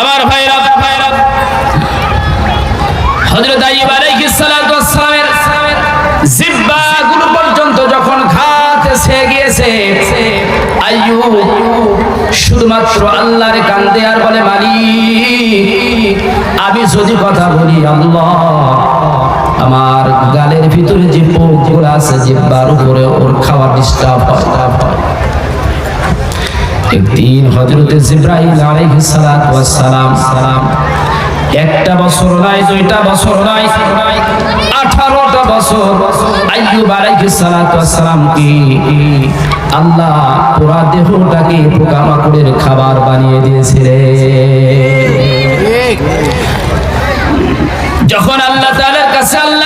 আমার ভাইরা, হযরত আইয়ুব আলাইহিস সালাতু ওয়াস সালামের পর্যন্ত যখন গিয়েছে, আইয়ুব শুধুমাত্র আল্লাহর কান্দে আর বলে, মালিক, আমি যদি কথা বলি, আল্লাহ, আমার গালের ভিতরে যে পোকগুলো আছে জিহ্বার উপরে ওর খাওয়া ডিস্টার্ব হয়। একদিন হযরত জিব্রাইল আলাইহিস সালাতু ওয়াস সালাম সালাম একটা বছর নয় দুইটা বছর নয় আঠারোটা বছর আইয়ুব আলাইহিস সালাতু কি আল্লাহ পুরা দেহটাকে পোকামাকড়ের খাবার বানিয়ে দিয়েছিলেন। যখন আল্লাহ তাআলার কাছে আল্লাহ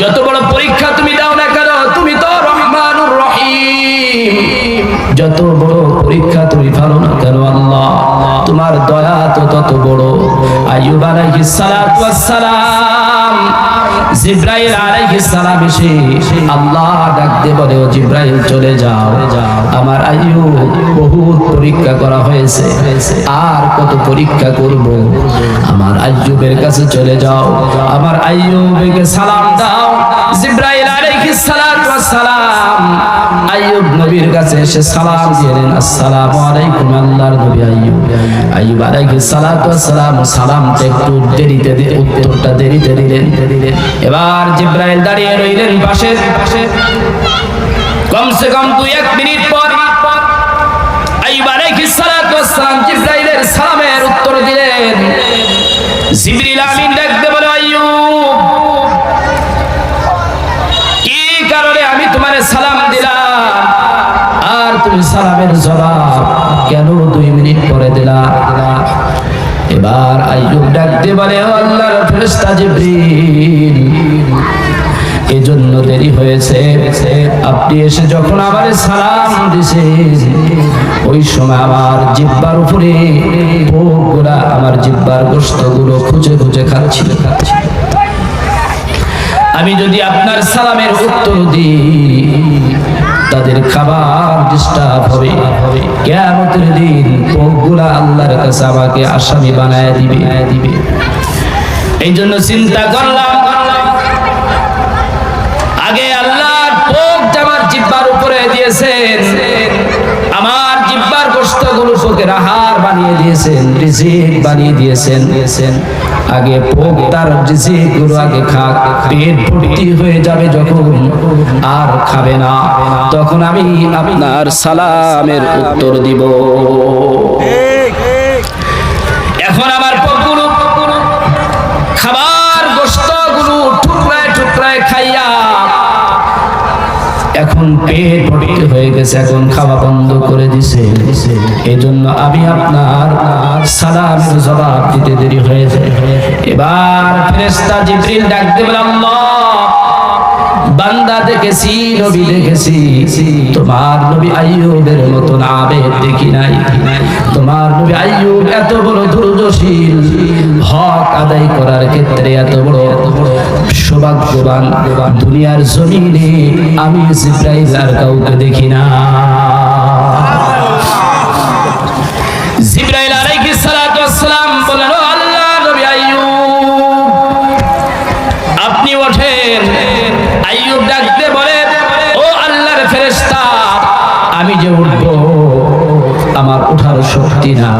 যত বড় পরীক্ষা তুমি দাও না কেন, তুমি তো রহমানুর রহিম। যত বড় পরীক্ষা তুমি ভালো না কেন, আল্লাহ, তোমার দয়া তো তত বড়। আইয়ুব আলাইহিস সালাতু ওয়াস সালাম জিব্রাইল আলাইহিস সালাম এসে আল্লাহ ডাক দিয়ে বলে, ও জিব্রাইল, চলে যাও। আমার আইয়ুব বহুত পরীক্ষা করা হয়েছে। আর কত পরীক্ষা করব? আমার আইয়ুবের কাছে চলে যাও। আমার আইয়ুবকে সালাম দাও। জিব্রাইল আলাইহিস সালাম ওয়া সালাম আইয়ুব নবীর কাছে এসে সালাম দিলেন, আসসালামু আলাইকুম আল্লাহর নবী আইয়ুব। আইয়ুব আলাইহিস সালাতু ওয়াস সালাম সালামটা একটু দেরিতে উত্তরটা দেরিতে দিলেন। এবার জিব্রাইল দাঁড়িয়ে রইলেন পাশে। পাশে কমসে কম দুই এক মিনিট পর আইয়ুব আলাইহিস সালাতু ওয়াস সালাম জিব্রাইলের সালামের উত্তর দিলেন। জিবরিল আমিন ডাকতে সালামের জবাব কেন দুই মিনিট পরে দিলা? এবার আইয়ুব ডাকতে বলে, "ও আল্লাহর ফেরেশতা জিবরিল, এজন্য দেরি হয়েছে। আপনি এসে যখন আমার সালাম দিছেন, ওই সময় আমার জিব্বার উপরে পোকগুলা আমার জিব্বার গোস্তগুলো খুঁজে খুঁজে খাচ্ছিল খাচ্ছিল। আমি যদি আপনার সালামের উত্তর দিই তাদের খাবার ডিস্টার্ব হবে। কেমতের দিন পোকগুলা আল্লাহর কাছে আমাকে আসামি বানায় দিবে। দিবে এই জন্য চিন্তা করলাম, আগে আল্লাহর পোক আমার জিব্বার উপরে দিয়েছেন, আমার জিব্বার গোস্তগুলো পোকের আহার বানিয়ে দিয়েছেন, রিজিক বানিয়ে দিয়েছেন দিয়েছেন। আগে পোক তার রিজিকগুলো আগে খাক, পেট ভর্তি হয়ে যাবে যখন, আর খাবে না। তখন আমি আপনার সালামের উত্তর দিব। এখন আমার খাবার টুকরায় টুকরায় খাইয়া এখন পেট ভর্তি হয়ে গেছে, এখন খাওয়া বন্ধ করে দিছে। এজন্য আমি আপনার সালামের জবাব দিতে দেরি হয়েছে। এবার ফেরেশতা ডাক বান্দা দেখেছি, নবী দেখেছি। তোমার নবী আইয়ুবের দেখি নাই। তোমার নবী আইয়ুব এত বড় দুর্দশীল। হক আদায় করার ক্ষেত্রে এত বড় সৌভাগ্যবান। দুনিয়ার জমিনে আমি জিব্রাইল আর কাউকে দেখি না। আমি যে উঠব, আমার উঠার শক্তি না।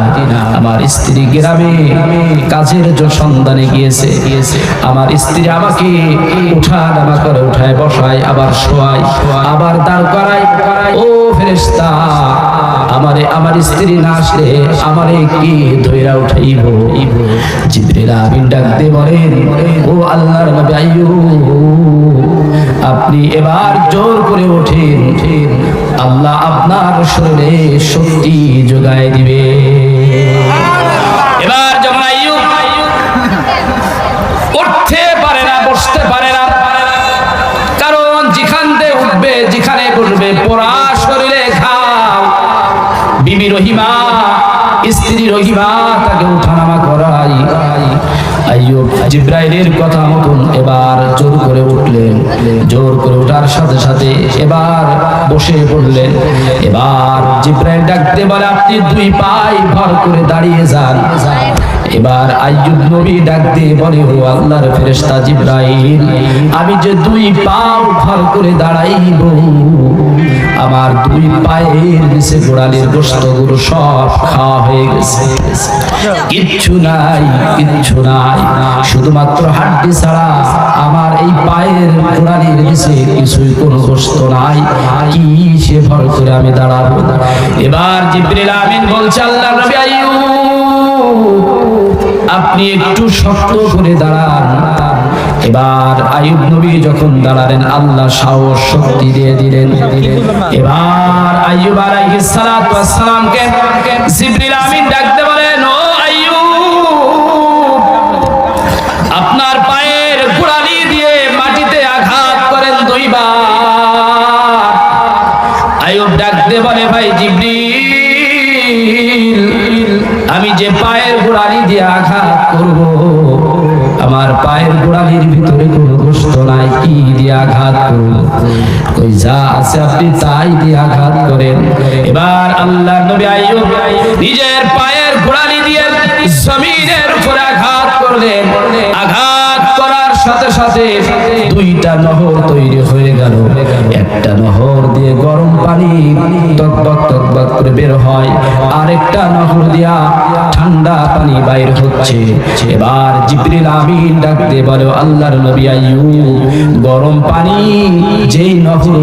আমার স্ত্রী গ্রামে কাজের সন্ধানে গিয়েছে। আমার স্ত্রী আমাকে উঠা নামা করে উঠায়, বসায়, আবার শোয়ায়, আবার দাঁড় করায়। ও ফেরেশতা, আমারে, আমার স্ত্রী না আসলে আমারে কি ধইরা উঠাইব? জিবরিল আমিন ডাকতে বলেন, ও আল্লাহর নবী আইয়ুব, আপনি এবার জোর করে ওঠেন আল্লাহ আপনার শরীরে শক্তি যোগায় দিবে। এবার পারে না পারে না, কারণ উঠবে, যেখানে শরীরে বিবি রহিমা, স্ত্রী রহিমা তাকে করাই। কথা এবার জোর করে উঠলেন জোর করে ওঠার সাথে সাথে এবার বসে পড়লেন। এবার জিব্রাইল ডাকতে বলে, আপনি দুই পাই ভর করে দাঁড়িয়ে যান। এবার আইয়ুব নবী ডাক দিয়ে বলে, ও আল্লাহর ফেরেশতা জিব্রাইল, আমি যে দুই পাও ভর করে দাঁড়াইব আমার দুই পায়ের নিচে গোড়ালির গোস্তগুলো সব খাওয়া হয়ে গেছে। কিচ্ছু নাই কিচ্ছু নাই। শুধুমাত্র হাড্ডি ছাড়া আমার এই পায়ের গোড়ালির নিচে কিছুই কোনো গোস্ত নাই। কি সে ভর করে আমি দাঁড়াবো। এবার জিব্রিল আমিন বলছে, আল্লাহ নবী আইয়ুব, আপনি একটু শক্ত করে দাঁড়ান। এবার আয়ুব নবী যখন দাঁড়ালেন, আল্লাহ সাহস, শক্তি দিয়ে দিলেন এবার আয়ুব জিবরিল আমিন ডাকতে বলেন, ও আয়ুব আপনার পায়ের গোড়ালি দিয়ে মাটিতে আঘাত করেন দুইবার। আয়ুব ডাকতে বলে, ভাই জিবরিল, আমি যে পায়ের গোড়ালি দিয়ে আঘাত করব আমার পায়ের গোড়ালির ভিতরে কোনো গোস্ত নাই, কি দিয়ে আঘাত করব? ওই যা আছে আপনি তাই দিয়ে আঘাত করেন। এবার আল্লাহ নবী আইয়ুব নিজের পায়ের গোড়ালি দিয়ে জমিনের উপরে আঘাত করলেন। আঘাত করার সাথে সাথে দুইটা নহর তৈরি হয়ে গেল। একটা নহর দিয়ে গরম পানি টকবক টকবক করে বের হয়। আরেকটা দিয়া ঠান্ডা পানি বাইর হচ্ছে। এবার আমিন ডাকতে বলো, আল্লাহর নবী গরম পানি যেই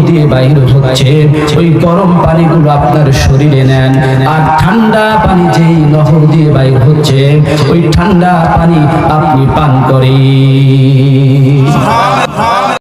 দিয়ে বাইর হচ্ছে, ওই গরম পানিগুলো আপনার শরীরে নেন। আর ঠান্ডা পানি যেই নহর দিয়ে বাইর হচ্ছে, ওই ঠান্ডা পানি আপনি পান করেন।